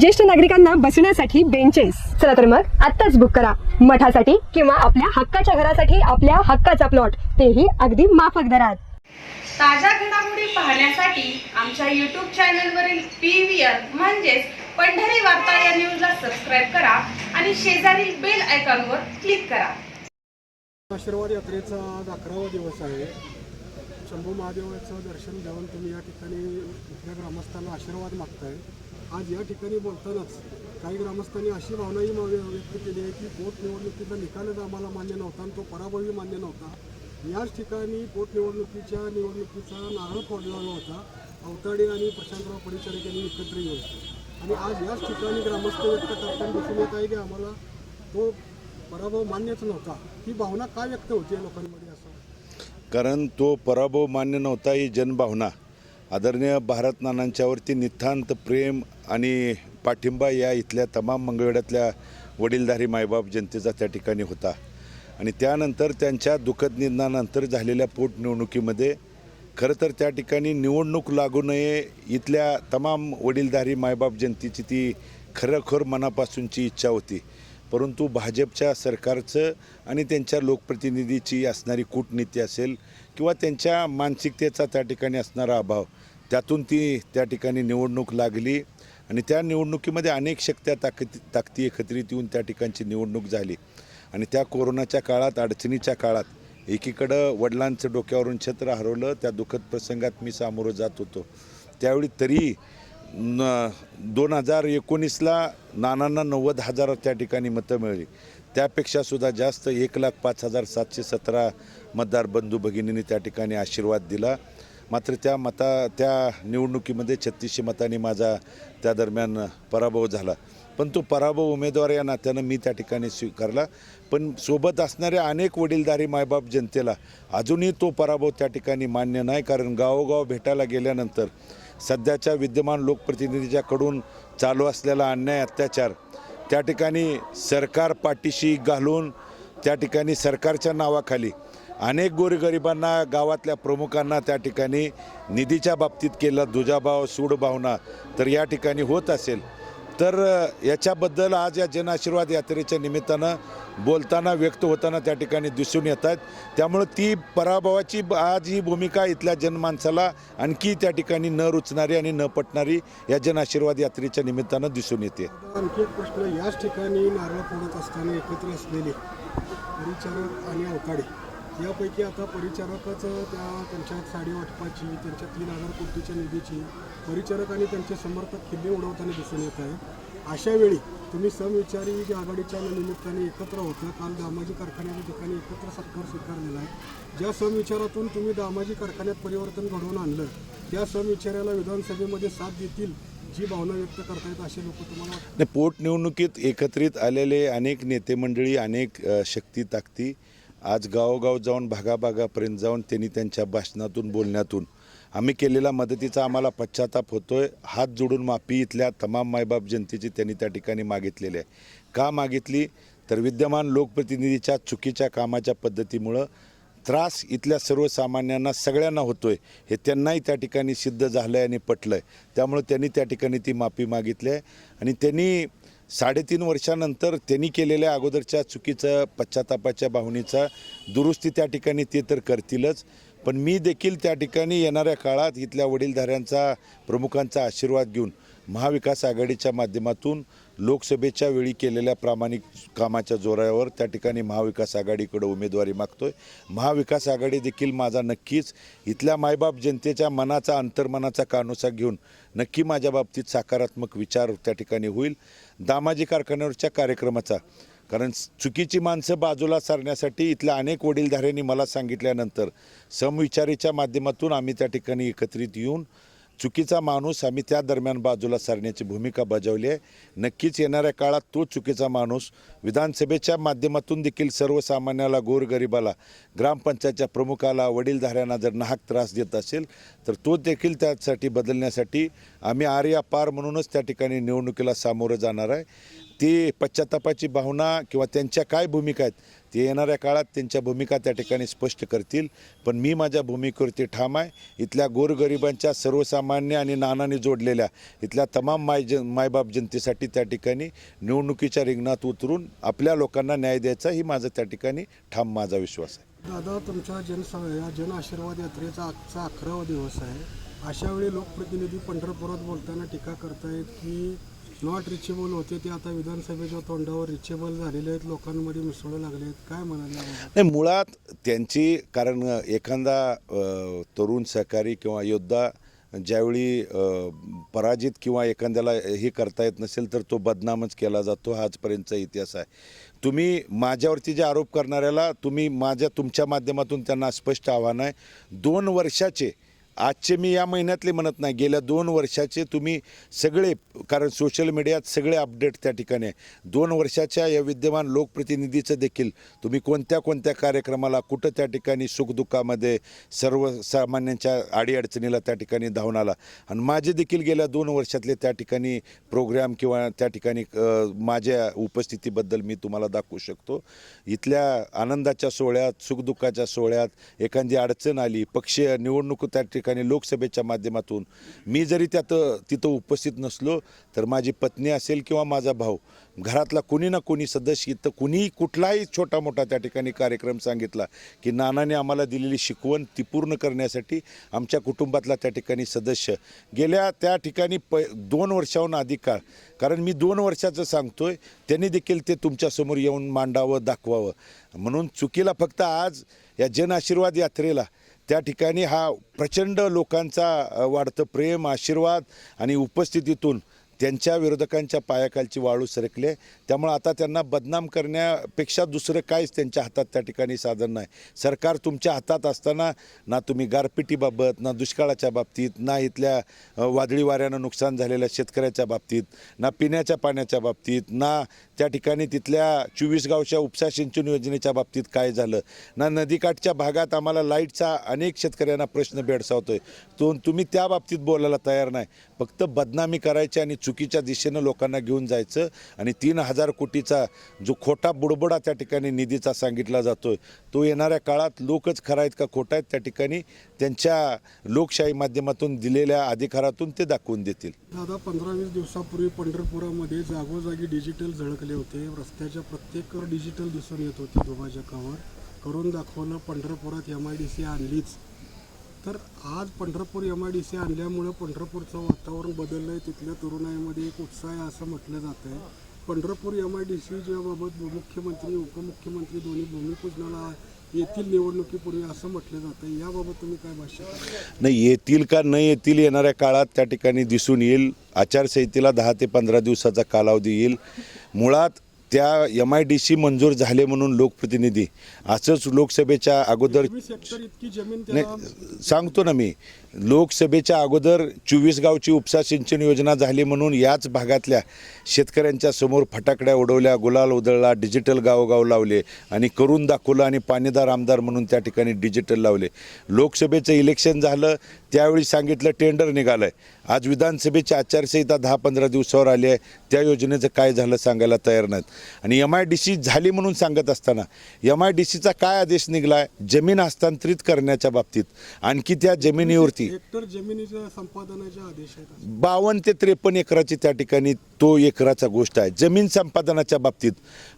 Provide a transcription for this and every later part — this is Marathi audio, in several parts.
ज्येष्ठ नागरिकांना बसण्यासाठी बेंचेस चला तर मग आत्ताच बुक करा. मठासाठी किंवा आपल्या हक्काच्या घरासाठी आपल्या हक्काचा प्लॉट तेही अगदी माफक दरात. ताज्या घडामोडी पाहण्यासाठी आमच्या यूट्यूब चॅनलवरील पी व्ही आर म्हणजेच पंढरी वार्ता या न्यूजला सबस्क्राईब करा आणि शेजारील बेल आयकॉनवर क्लिक करा. आशीर्वाद यात्रेचा आज अकरावा दिवस आहे. शंभू महादेवाचं दर्शन घेऊन तुम्ही या ठिकाणी इथल्या ग्रामस्थांना आशीर्वाद मागताय. आज या ठिकाणी बोलतानाच काही ग्रामस्थांनी अशी भावनाही व्यक्त केली आहे की पोटनिवडणुकीचा निकालच आम्हाला मान्य नव्हता आणि तो पराभवही मान्य नव्हता. याच ठिकाणी पोटनिवडणुकीच्या निवडणुकीचा नारळ फोडला होता. अवताडे आणि प्रशांतराव परिचारक यांनी एकत्र येऊन. आणि आज याच ठिकाणी ग्रामस्थ व्यक्त करताना दिसून येत आहे की आम्हाला तो पराभव मान्यच नव्हता. ही भावना काय व्यक्त होती लोकांमध्ये असं? कारण तो पराभव मान्य नव्हता ही जनभावना. आदरणीय भारत नानांच्यावरती नितांत प्रेम आणि पाठिंबा या इथल्या तमाम मंगळवेड्यातल्या वडीलधारी मायबाप जनतेचा त्या ठिकाणी होता. आणि त्यानंतर त्यांच्या दुःखद निधनानंतर झालेल्या पोटनिवडणुकीमध्ये खरं तर त्या ठिकाणी निवडणूक लागू नये इथल्या तमाम वडीलधारी मायबाप जनतेची ती खरोखर मनापासूनची इच्छा होती. परंतु भाजपच्या सरकारचं आणि त्यांच्या लोकप्रतिनिधीची असणारी कूटनीती असेल किंवा त्यांच्या मानसिकतेचा त्या ठिकाणी असणारा अभाव त्यातून ती त्या ठिकाणी निवडणूक लागली आणि त्या निवडणुकीमध्ये अनेक शक्त्या ताकद ताकदी एकत्रित येऊन त्या ठिकाणची निवडणूक झाली. आणि त्या कोरोनाच्या काळात अडचणीच्या काळात एकीकडं वडिलांचं डोक्यावरून छत्र हरवलं त्या दुःखद प्रसंगात मी सामोरं जात होतो. त्यावेळी तरी न दोन हजार एकोणीसला नानांना नव्वद हजार त्या ठिकाणी मतं मिळाली. त्यापेक्षासुद्धा जास्त एक लाख पाच हजार सातशे सतरा मतदार बंधू भगिनींनी त्या ठिकाणी आशीर्वाद दिला. मात्र त्या मता त्या निवडणुकीमध्ये छत्तीसशे मतांनी माझा त्या दरम्यान पराभव झाला. पण तो पराभव उमेदवार या नात्यानं मी त्या ठिकाणी स्वीकारला. पण सोबत असणाऱ्या अनेक वडीलधारी मायबाप जनतेला अजूनही तो पराभव त्या ठिकाणी मान्य नाही कारण गावोगाव भेटायला गेल्यानंतर सध्याच्या विद्यमान लोकप्रतिनिधीच्याकडून चालू असलेला अन्याय अत्याचार त्या ठिकाणी सरकार पाठीशी घालून त्या ठिकाणी सरकारच्या नावाखाली अनेक गोरगरिबांना गावातल्या प्रमुखांना त्या ठिकाणी निधीच्या बाबतीत केलं दुजाभाव सूडभावना तर या ठिकाणी होत असेल. तर याच्याबद्दल आज या जनआशीर्वाद यात्रेच्या निमित्तानं बोलताना व्यक्त होताना त्या ठिकाणी दिसून येत आहेत. त्यामुळं ती पराभवाची आज ही भूमिका इथल्या जनमानसाला आणखी त्या ठिकाणी न रुचणारी आणि न पटणारी या जनआशीर्वाद यात्रेच्या निमित्तानं दिसून येते. आणखी एक प्रश्न याच ठिकाणी नारळ फोडत असताना एकत्र असलेले परिचारक आणि अवकाडे यापैकी आता परिचारकच त्या त्यांच्या साडी वाटपाची त्यांच्या तीन हजार कोटीच्या निधीची परिचारक आणि त्यांचे समर्थक किल्ले उडवताना दिसून येत आहे अशा वेळी तुम्ही समविचारी जे आघाडीच्या निमित्ताने एकत्र होतं काल दामाजी कारखान्याच्या ठिकाणी एकत्र सरकार स्वीकारलेला आहे. ज्या समविचारातून तुम्ही दामाजी कारखान्यात परिवर्तन घडवून आणलं त्या समविचाराला विधानसभेमध्ये साथ देतील जी भावना व्यक्त करतायत असे लोक तुम्हाला नाही पोटनिवडणुकीत एकत्रित आलेले अनेक नेते मंडळी अनेक शक्ती ताकती आज गावोगाव जाऊन भागाभागापर्यंत जाऊन त्यांनी त्यांच्या भाषणातून बोलण्यातून आम्ही केलेल्या मदतीचा आम्हाला पश्चाताप होतोय. हात जोडून माफी इथल्या तमाम मायबाप जनतेची त्यांनी त्या ठिकाणी मागितलेली आहे. का मागितली? तर विद्यमान लोकप्रतिनिधीच्या चुकीच्या कामाच्या पद्धतीमुळं त्रास इथल्या सर्वसामान्यांना सगळ्यांना होतोय. हे त्यांनाही त्या ठिकाणी सिद्ध झालं आहे आणि पटलं आहे त्यामुळं त्यांनी त्या ठिकाणी ती माफी मागितली आहे. आणि त्यांनी साडेतीन वर्षानंतर त्यांनी केलेल्या अगोदरच्या चुकीचं पश्चातापाच्या भावनेचा दुरुस्ती त्या ठिकाणी ते तर करतीलच. पण मी देखील त्या ठिकाणी येणाऱ्या काळात इथल्या वडीलधाऱ्यांचा प्रमुखांचा आशीर्वाद घेऊन महाविकास आघाडीच्या माध्यमातून लोकसभेच्या वेळी केलेल्या प्रामाणिक कामाच्या जोरावर त्या ठिकाणी महाविकास आघाडीकडे उमेदवारी मागतोय. महाविकास आघाडी देखील माझा नक्कीच इथल्या मायबाप जनतेच्या मनाचा अंतर्मनाचा कानोसा घेऊन नक्की माझ्या बाबतीत सकारात्मक विचार त्या ठिकाणी होईल. दामाजी कारखान्यावरच्या कार्यक्रमाचा कारण चुकीची माणसं बाजूला सारण्यासाठी इथल्या अनेक वडीलधाऱ्यांनी मला सांगितल्यानंतर समविचारीच्या माध्यमातून आम्ही त्या ठिकाणी एकत्रित येऊन चुकीचा माणूस आम्ही त्या दरम्यान बाजूला सारण्याची भूमिका बजावली आहे. नक्कीच येणाऱ्या काळात तो चुकीचा माणूस विधानसभेच्या माध्यमातून देखील सर्वसामान्याला गोरगरिबाला ग्रामपंचायतच्या प्रमुखाला वडीलधाऱ्यांना जर नाहक त्रास देत असेल तर तो देखील त्यासाठी बदलण्यासाठी आम्ही आर्या पार म्हणूनच त्या ठिकाणी निवडणुकीला सामोरं जाणार आहे. ती पश्चातापाची भावना किंवा त्यांच्या काय भूमिका आहेत ते येणाऱ्या काळात त्यांच्या भूमिका त्या ठिकाणी स्पष्ट करतील. पण मी माझ्या भूमिकेवरती ठाम आहे. इथल्या गोरगरिबांच्या सर्वसामान्य आणि नानाने जोडलेल्या इथल्या तमाम माय जन मायबाप जनतेसाठी त्या ठिकाणी निवडणुकीच्या रिंगणात उतरून आपल्या लोकांना न्याय द्यायचा ही माझा त्या ठिकाणी ठाम माझा विश्वास आहे. दादा तुमच्या जनसा या जन आशीर्वाद यात्रेचा आजचा अकरावा दिवस आहे. अशावेळी लोकप्रतिनिधी पंढरपुरात बोलताना टीका करतायत की नॉट रिचेबल होते ते आता विधानसभेच्या तोंडावर रिचेबल झालेले आहेत लोकांमध्ये मिसळू लागले आहेत. काय म्हणाले नाही मुळात त्यांची कारण एखादा तरुण सहकारी किंवा योद्धा ज्यावेळी पराजित किंवा एखाद्याला हे करता येत नसेल तर तो बदनामच केला जातो. हा आजपर्यंतचा इतिहास आहे. तुम्ही माझ्यावरती जे आरोप करणाऱ्याला तुम्ही माझ्या तुमच्या माध्यमातून त्यांना स्पष्ट आव्हान आहे. दोन वर्षाचे आजचे मी या महिन्यातले म्हणत नाही गेल्या दोन वर्षाचे तुम्ही सगळे कारण सोशल मीडियात सगळे अपडेट त्या ठिकाणी आहे. दोन वर्षाच्या या विद्यमान लोकप्रतिनिधीचं देखील तुम्ही कोणत्या कोणत्या कार्यक्रमाला कुठं त्या ठिकाणी सुखदुःखामध्ये सर्वसामान्यांच्या अडीअडचणीला त्या ठिकाणी धावून आला? आणि माझे देखील गेल्या दोन वर्षातले त्या ठिकाणी प्रोग्राम किंवा त्या ठिकाणी माझ्या उपस्थितीबद्दल मी तुम्हाला दाखवू शकतो. इथल्या आनंदाच्या सोहळ्यात सुखदुःखाच्या सोहळ्यात एखादी अडचण आली पक्षीय निवडणूक त्या ठिकाणी ठिकाणी लोकसभेच्या माध्यमातून. मी जरी त्यात तिथं उपस्थित नसलो तर माझी पत्नी असेल किंवा माझा भाऊ घरातला कोणी ना कोणी सदस्य इथं कुणीही कुठलाही छोटा मोठा त्या ठिकाणी कार्यक्रम सांगितला की नानाने आम्हाला दिलेली शिकवण ती पूर्ण करण्यासाठी आमच्या कुटुंबातला त्या ठिकाणी सदस्य. गेल्या त्या ठिकाणी प दोन वर्षाहून अधिक काळ कारण मी दोन वर्षाचं सांगतोय त्यांनी देखील ते तुमच्यासमोर येऊन मांडावं दाखवावं. म्हणून चुकीला फक्त आज या जन आशीर्वाद यात्रेला त्या ठिकाणी हा प्रचंड लोकांचा वाढतं प्रेम आशीर्वाद आणि उपस्थितीतून त्यांच्या विरोधकांच्या पायाखालची वाळू सरकले त्यामुळे आता त्यांना बदनाम करण्यापेक्षा दुसरं काहीच त्यांच्या हातात त्या ठिकाणी साधन नाही. सरकार तुमच्या हातात असताना ना तुम्ही गारपिटीबाबत ना दुष्काळाच्या बाबतीत ना इथल्या वादळी वाऱ्यानं नुकसान झालेल्या शेतकऱ्याच्या बाबतीत ना पिण्याच्या पाण्याच्या बाबतीत ना त्या ठिकाणी तिथल्या चोवीस गावच्या उपसा सिंचन योजनेच्या बाबतीत काय झालं? ना नदीकाठच्या भागात आम्हाला लाईटचा अनेक शेतकऱ्यांना प्रश्न भेडसावतोय. तो तुम्ही त्या बाबतीत बोलायला तयार नाही. फक्त बदनामी करायची आणि चुकीच्या दिशेनं लोकांना घेऊन जायचं आणि तीन हजार कोटीचा जो खोटा बुडबुडा त्या ठिकाणी निधीचा सांगितला जातो तो येणाऱ्या काळात लोकच खरा आहेत का खोटा आहेत त्या ठिकाणी त्यांच्या लोकशाही माध्यमातून दिलेल्या अधिकारातून ते दाखवून देतील. दादा पंधरा वीस दिवसापूर्वी पंढरपुरामध्ये जागोजागी डिजिटल झळकले होते. रस्त्याच्या प्रत्येक डिजिटल दिसून येत होते दुभाजकावर. करून दाखवलं पंढरपुरात एम आय डी सी आणलीच. तर आज Pandharpur M I D C आणल्यामुळं पंढरपूरचं वातावरण बदललं आहे तिथल्या तरुणाईमध्ये एक उत्साह आहे असं म्हटलं जातं आहे Pandharpur M I D C ज्याबाबत मुख्यमंत्री उपमुख्यमंत्री दोन्ही भूमिपूजनाला येथील निवडणुकीपूर्वी असं म्हटलं जातं आहे याबाबत तुम्ही काय भाष्य नाही येतील का न येतील येणाऱ्या काळात त्या ठिकाणी दिसून येईल. आचारसंहितेला दहा ते पंधरा दिवसाचा कालावधी येईल. मुळात त्या एम आय डी सी मंजूर झाले म्हणून लोकप्रतिनिधी. असंच लोकसभेच्या अगोदर नाही सांगतो ना मी. लोकसभेच्या अगोदर चोवीस गावची उपसा सिंचन योजना झाली म्हणून याच भागातल्या शेतकऱ्यांच्या समोर फटाकड्या उडवल्या गुलाल उधळला डिजिटल गावोगाव लावले आणि करून दाखवलं आणि पाणीदार आमदार म्हणून त्या ठिकाणी डिजिटल लावले. लोकसभेचं इलेक्शन झालं त्यावेळी सांगितलं टेंडर निघालं आहे आज विधानसभेची आचारसंहिता दहा पंधरा दिवसावर आली आहे. त्या योजनेचं काय झालं सांगायला तयार नाहीत. आणि एम आय डी सी झाली म्हणून सांगत असताना एम आय डी सीचा काय आदेश निघाला आहे जमीन हस्तांतरित करण्याच्या बाबतीत. आणखी त्या जमिनीवरती हेक्टर जमिनीच्या संपादनाचे आदेश आहेत बावन्न ते त्रेपन्न एकराची त्या ठिकाणी तो एकराचा गोष्ट आहे. जमीन संपादनाच्या बाबतीत.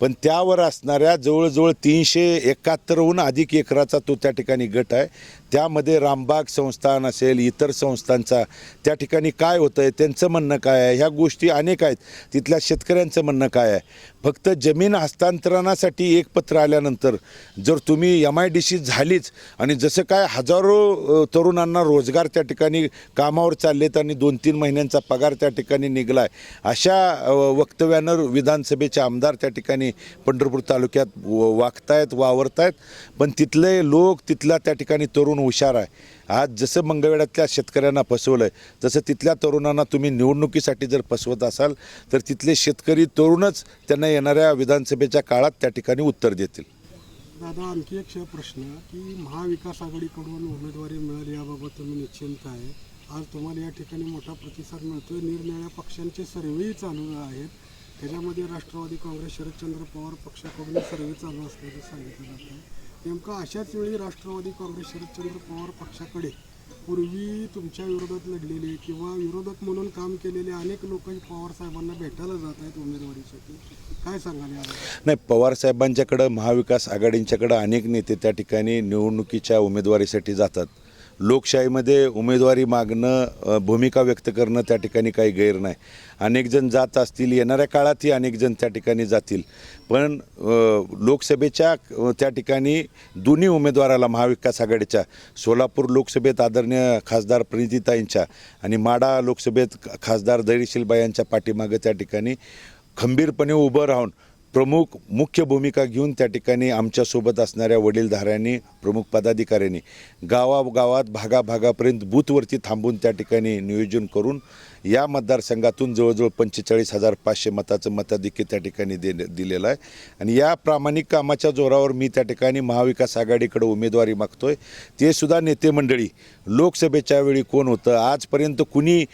पण त्यावर असणाऱ्या जवळजवळ तीनशे एकाहत्तरहून अधिक एकराचा तो त्या ठिकाणी गट आहे. त्यामध्ये रामबाग संस्थान असेल इतर संस्थांचा त्या ठिकाणी काय होतं आहे त्यांचं म्हणणं काय आहे? ह्या गोष्टी अनेक आहेत. तिथल्या शेतकऱ्यांचं म्हणणं काय आहे? फक्त जमीन हस्तांतरणासाठी एक पत्र आल्यानंतर जर तुम्ही एम आय डी सी झालीच आणि जसं काय हजारो तरुणांना रोजगार त्या ठिकाणी कामावर चाललेत आणि दोन तीन महिन्यांचा पगार त्या ठिकाणी निघला आहे अशा वक्तव्यानं विधानसभेचे आमदार त्या ठिकाणी पंढरपूर तालुक्यात व- वागतायत वावरतायत. पण तिथले लोक तिथला त्या ठिकाणी तरुण कोण हुशार आहे. आज जसं मंगळवेड्यातल्या शेतकऱ्यांना फसवलं आहे तसं तिथल्या तरुणांना तुम्ही निवडणुकीसाठी जर फसवत असाल तर तिथले शेतकरी तरुणच त्यांना येणाऱ्या विधानसभेच्या काळात त्या ठिकाणी उत्तर देतील. दादा आणखी एक प्रश्न की महाविकास आघाडीकडून उमेदवारी मिळाली याबाबत तुम्ही निश्चिंत आहे. आज तुम्हाला या ठिकाणी मोठा प्रतिसाद मिळतोय. निरनिळ्या पक्षांचे सर्वेही चालू आहेत. त्याच्यामध्ये राष्ट्रवादी काँग्रेस शरदचंद्र पवार पक्षाकडून सर्वे चालू असल्याचं सांगितलं जातं नेमकं अशाच वेळी राष्ट्रवादी काँग्रेस शरदचंद्र पवार पक्षाकडे पूर्वी तुमच्या विरोधात लढलेले किंवा विरोधक म्हणून काम केलेले अनेक लोक पवार साहेबांना भेटायला जात आहेत उमेदवारीसाठी. काय सांगाल नाही पवार साहेबांच्याकडं महाविकास आघाडींच्याकडं अनेक नेते त्या ठिकाणी निवडणुकीच्या उमेदवारीसाठी जातात. लोकशाहीमध्ये उमेदवारी मागणं भूमिका व्यक्त करणं त्या ठिकाणी काही गैर नाही. अनेकजण जात असतील येणाऱ्या काळातही अनेकजण त्या ठिकाणी जातील. पण लोकसभेच्या त्या ठिकाणी दोन्ही उमेदवाराला महाविकास आघाडीच्या सोलापूर लोकसभेत आदरणीय खासदार प्रणितीताईंच्या आणि माडा लोकसभेत खासदार धैर्यशीलबाई यांच्या पाठीमागं त्या ठिकाणी खंबीरपणे उभं राहून प्रमुख मुख्य भूमिका घेऊन त्या ठिकाणी आमच्यासोबत असणाऱ्या वडीलधाऱ्यांनी प्रमुख पदाधिकाऱ्यांनी गावागावात भागाभागापर्यंत बूथवरती थांबून त्या ठिकाणी नियोजन करून या मतदारसंघातून जवळजवळ पंचेचाळीस हजार पाचशे मताचं मताधिक्य त्या ठिकाणी दे दिलेलं आहे. आणि या प्रामाणिक कामाच्या जोरावर मी त्या ठिकाणी महाविकास आघाडीकडे उमेदवारी मागतोय. ते सुद्धा नेते मंडळी लोकसभेच्या वेळी कोण होतं? आजपर्यंत कुणी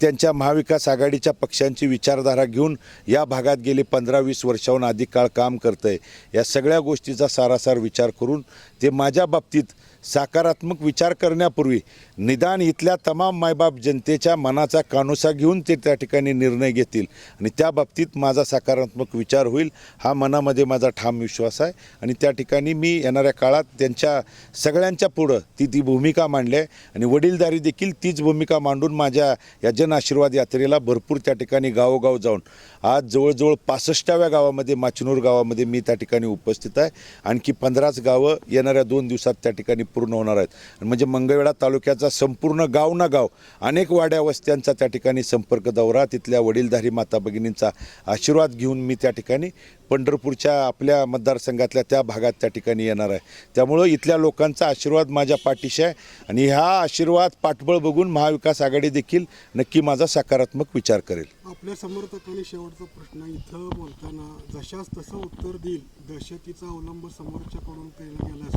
त्यांच्या महाविकास आघाडीच्या पक्षांची विचारधारा घेऊन या भागात गेले पंधरा वीस वर्षाहून अधिक काळ काम करतं आहे या सगळ्या गोष्टीचा सारासार विचार करून ते माझ्या बाबतीत सकारात्मक विचार करण्यापूर्वी निदान इथल्या तमाम मायबाप जनतेच्या मनाचा कानोसा घेऊन ते त्या ठिकाणी निर्णय घेतील. आणि त्या बाबतीत माझा सकारात्मक विचार होईल हा मनामध्ये माझा ठाम विश्वास आहे. आणि त्या ठिकाणी मी येणाऱ्या काळात त्यांच्या सगळ्यांच्या पुढं ती ती भूमिका मांडली आहे. आणि वडीलधारी देखील तीच भूमिका मांडून माझ्या या जन आशीर्वाद यात्रेला भरपूर त्या ठिकाणी गावोगाव जाऊन आज जवळजवळ पासष्टाव्या गावामध्ये माचनूर गावामध्ये मी त्या ठिकाणी उपस्थित आहे. आणखी पंधराच गावं येणाऱ्या दोन दिवसात त्या ठिकाणी पूर्ण होणार आहेत. आणि म्हणजे मंगळवेढा तालुक्याचा संपूर्ण गाव ना गाव अनेक वाड्या वस्त्यांचा त्या ठिकाणी संपर्क दौरा. तिथल्या वडीलधारी माता भगिनींचा आशीर्वाद घेऊन मी त्या ठिकाणी पंढरपूरच्या आपल्या मतदारसंघातल्या त्या भागात त्या ठिकाणी येणार आहे. त्यामुळं इथल्या लोकांचा आशीर्वाद माझ्या पाठीशी आहे आणि हा आशीर्वाद पाठबळ बघून महाविकास आघाडी देखील नक्की माझा सकारात्मक विचार करेल. आपल्या समर्थकांनी शेवटचा प्रश्न इथं बोलताना जशास तसं उत्तर देईल दहशतीचा अवलंब समोरच्याकडून केला गेल्यास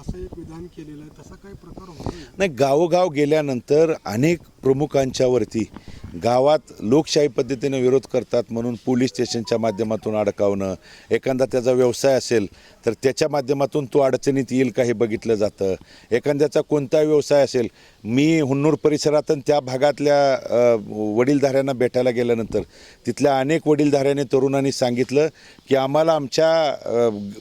असं एक विधान केलेलं आहे. तसा काही प्रकार नाही गावोगाव गेल्यानंतर अनेक प्रमुखांच्यावरती गावात लोकशाही पद्धतीने विरोध करतात म्हणून पोलीस स्टेशनच्या माध्यमातून अडकावणं एखादा त्याचा व्यवसाय असेल तर त्याच्या माध्यमातून तो अडचणीत येईल का हे बघितलं जातं. एखाद्याचा कोणता व्यवसाय असेल मी हुन्नूर परिसरात आणि त्या भागातल्या वडीलधाऱ्यांना भेटायला गेल्यानंतर तिथल्या अनेक वडीलधाऱ्याने तरुणांनी सांगितलं की आम्हाला आमच्या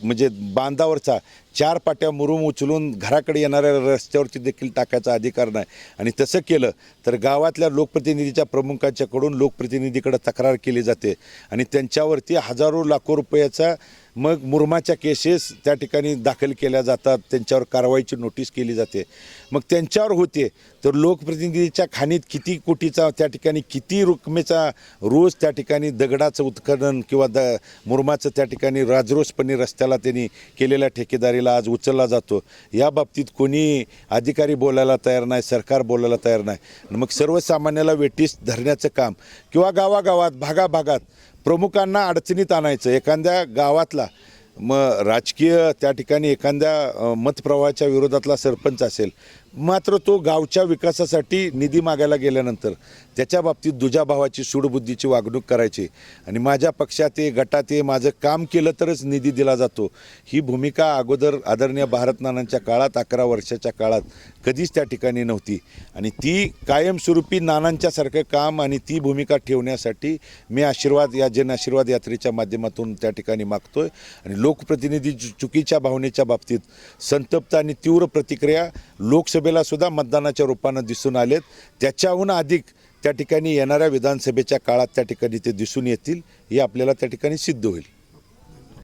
म्हणजे बांधावरचा चार पाट्या मुरुम उचलून घराकडे येणाऱ्या रस्त्यावरती देखील टाकायचा अधिकार नाही. आणि तसं केलं तर गावातल्या लोकप्रतिनिधीच्या प्रमुखांच्याकडून लोकप्रतिनिधीकडे तक्रार केली जाते. आणि त्यांच्यावरती हजारो लाखो रुपयाचा मग मुरमाच्या केसेस त्या ठिकाणी दाखल केल्या जातात. त्यांच्यावर कारवाईची नोटीस केली जाते. मग त्यांच्यावर होते. तर लोकप्रतिनिधीच्या खाणीत किती कोटीचा त्या ठिकाणी किती रकमेचा रोज त्या ठिकाणी दगडाचं उत्खनन किंवा द मुरमाचं त्या ठिकाणी राजरोसपणे रस्त्याला त्यांनी केलेल्या ठेकेदारीला आज उचलला जातो. या बाबतीत कोणी अधिकारी बोलायला तयार नाही सरकार बोलायला तयार नाही. मग सर्वसामान्याला वेटीस धरण्याचं काम किंवा गावागावात भागाभागात प्रमुखांना अडचणीत आणायचं. एखाद्या गावातला मग राजकीय त्या ठिकाणी एखाद्या मतप्रवाहाच्या विरोधातला सरपंच असेल मात्र तो गावच्या विकासासाठी निधी मागायला गेल्यानंतर त्याच्या बाबतीत दुजाभावाची सूडबुद्धीची वागणूक करायची आणि माझ्या पक्षात ये गटात ये माझं काम केलं तरच निधी दिला जातो. ही भूमिका अगोदर आदरणीय भारत नानांच्या काळात अकरा वर्षाच्या काळात कधीच त्या ठिकाणी नव्हती. आणि ती कायमस्वरूपी नानांच्यासारखं काम आणि ती भूमिका ठेवण्यासाठी मी आशीर्वाद या जन आशीर्वाद यात्रेच्या माध्यमातून त्या ठिकाणी मागतो आहे आणि लोकप्रतिनिधी चु- चुकीच्या भावनेच्या बाबतीत संतप्त आणि तीव्र प्रतिक्रिया लोकसभेला सुद्धा मतदानाच्या रूपानं दिसून आलेत. त्याच्याहून अधिक त्या ठिकाणी येणाऱ्या विधानसभेच्या काळात त्या ठिकाणी ते दिसून येतील हे आपल्याला त्या ठिकाणी सिद्ध होईल.